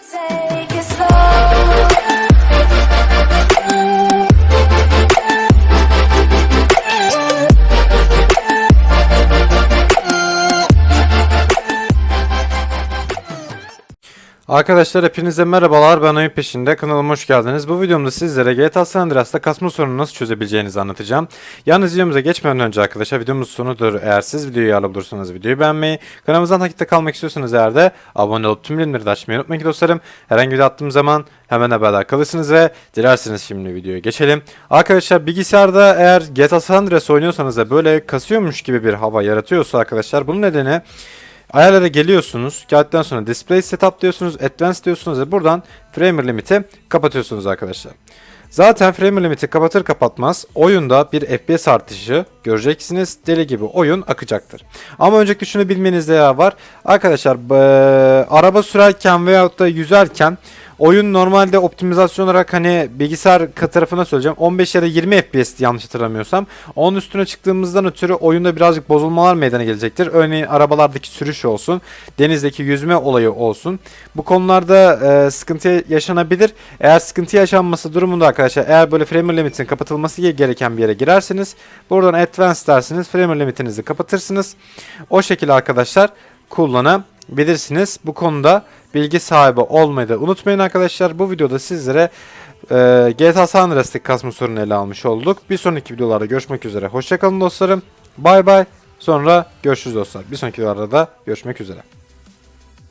Say. Arkadaşlar hepinize merhabalar ben oyun peşinde kanalıma hoş geldiniz. Bu videomda sizlere GTA San Andreas'ta kasma sorununu nasıl çözebileceğinizi anlatacağım. Yalnız videomuza geçmeden önce arkadaşlar videomuz sonudur. Eğer siz videoyu yararlı bulursanız videoyu beğenmeyi, kanalımızdan takipte kalmak istiyorsanız eğer de abone olup tüm bilimleri de açmayı unutmayın ki dostlarım. Herhangi bir attığım zaman hemen haberdar kalırsınız ve dilerseniz şimdi videoya geçelim. Arkadaşlar bilgisayarda eğer GTA San Andreas oynuyorsanız da böyle kasıyormuş gibi bir hava yaratıyorsa arkadaşlar bunun nedeni Ayarlara geliyorsunuz. Geldikten sonra Display Setup diyorsunuz. Advanced diyorsunuz ve buradan Framer Limit'i kapatıyorsunuz arkadaşlar. Zaten Framer Limit'i kapatır kapatmaz oyunda bir FPS artışı göreceksiniz. Deli gibi oyun akacaktır. Ama öncelikle şunu bilmenizde ya var. Arkadaşlar araba sürerken veyahut da yüzerken oyun normalde optimizasyon olarak hani bilgisayar tarafına söyleyeceğim 15 ya da 20 FPS yanlış hatırlamıyorsam. Onun üstüne çıktığımızdan ötürü oyunda birazcık bozulmalar meydana gelecektir. Örneğin arabalardaki sürüş olsun, denizdeki yüzme olayı olsun. Bu konularda e, sıkıntı yaşanabilir. Eğer sıkıntı yaşanması durumunda arkadaşlar eğer böyle framer limitin kapatılması gereken bir yere girerseniz buradan advanced dersiniz framer limitinizi kapatırsınız. O şekilde arkadaşlar kullanabilirsiniz. Bu konuda bilgi sahibi olmayı da unutmayın arkadaşlar. Bu videoda sizlere e, GTA San Andreas'taki kasma sorunu ele almış olduk. Bir sonraki videolarda görüşmek üzere. Hoşçakalın dostlarım. Bay bay. Sonra görüşürüz dostlar. Bir sonraki videolarda da görüşmek üzere.